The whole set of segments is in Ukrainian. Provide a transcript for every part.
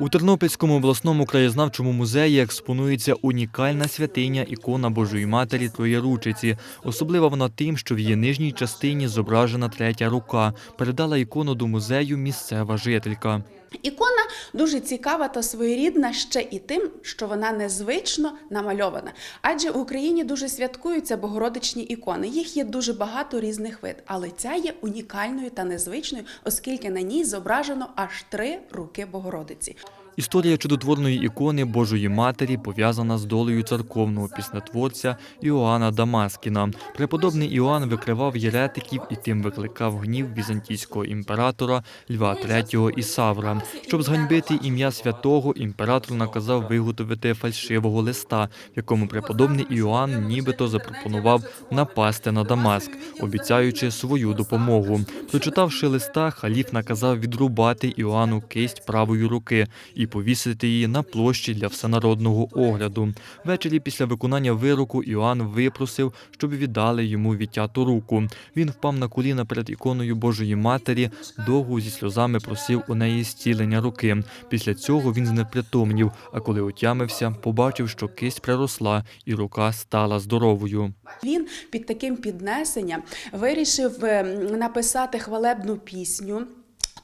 У Тернопільському обласному краєзнавчому музеї експонується унікальна святиня ікона Божої Матері Троєручиці. Особлива вона тим, що в її нижній частині зображена третя рука. Передала ікону до музею місцева жителька. Ікона дуже цікава та своєрідна ще і тим, що вона незвично намальована. Адже в Україні дуже святкуються богородичні ікони. Їх є дуже багато різних вид, але ця є унікальною та незвичною, оскільки на ній зображено аж три руки Богородиці. Історія чудотворної ікони Божої Матері пов'язана з долею церковного піснетворця Іоанна Дамаскіна. Преподобний Іоанн викривав єретиків і тим викликав гнів візантійського імператора Льва III Ісавра. Щоб зганьбити ім'я святого, імператор наказав виготовити фальшивого листа, в якому преподобний Іоанн нібито запропонував напасти на Дамаск, обіцяючи свою допомогу. Прочитавши листа, халіф наказав відрубати Іоанну кисть правої руки і повісити її на площі для всенародного огляду. Ввечері після виконання вироку Іоанн випросив, щоб віддали йому відтяту руку. Він впав на коліна перед іконою Божої Матері, довго зі сльозами просив у неї зцілення руки. Після цього він знепритомнів, а коли отямився, побачив, що кисть приросла і рука стала здоровою. Він під таким піднесенням вирішив е, написати хвалебну пісню.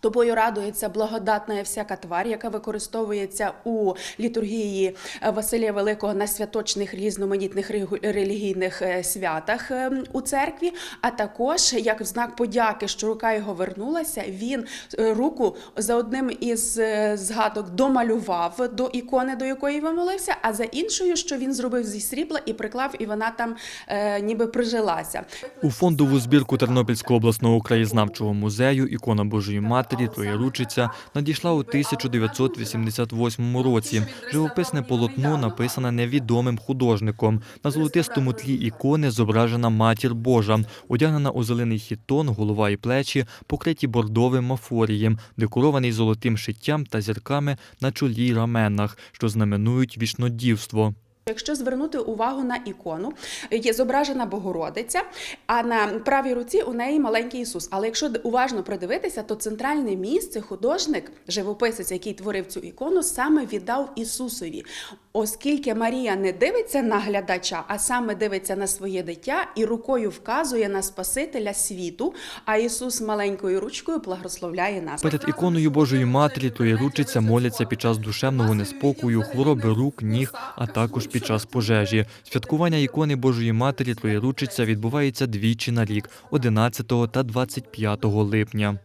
Тобою радується благодатна всяка твар, яка використовується у літургії е, Василія Великого на святочних різноманітних релігійних е, святах е, у церкві. А також як знак подяки, що рука його вернулася, він е, руку за одним із згадок домалював до ікони, до якої він молився, а за іншою, що він зробив зі срібла і приклав, і вона там е, ніби прижилася. У фондову збірку Тернопільського обласного краєзнавчого музею ікона Божої Матері Троєручиця надійшла у 1988 році. Живописне полотно написане невідомим художником. На золотистому тлі ікони зображена матір Божа, одягнена у зелений хітон, голова і плечі, покриті бордовим мафорієм, декорований золотим шиттям та зірками на чолі й раменах, що знаменують вічнодівство. Якщо звернути увагу на ікону, є зображена Богородиця, а на правій руці у неї маленький Ісус. Але якщо уважно придивитися, то центральне місце художник, живописець, який творив цю ікону, саме віддав Ісусові, оскільки Марія не дивиться на глядача, а саме дивиться на своє дитя і рукою вказує на Спасителя світу. А Ісус маленькою ручкою благословляє нас. Перед іконою Божої Матері Троєручиця моляться під час душевного неспокою, хвороби рук, ніг, а також під час пожежі. Святкування ікони Божої Матері Троєручиця відбувається двічі на рік – 11 та 25 липня.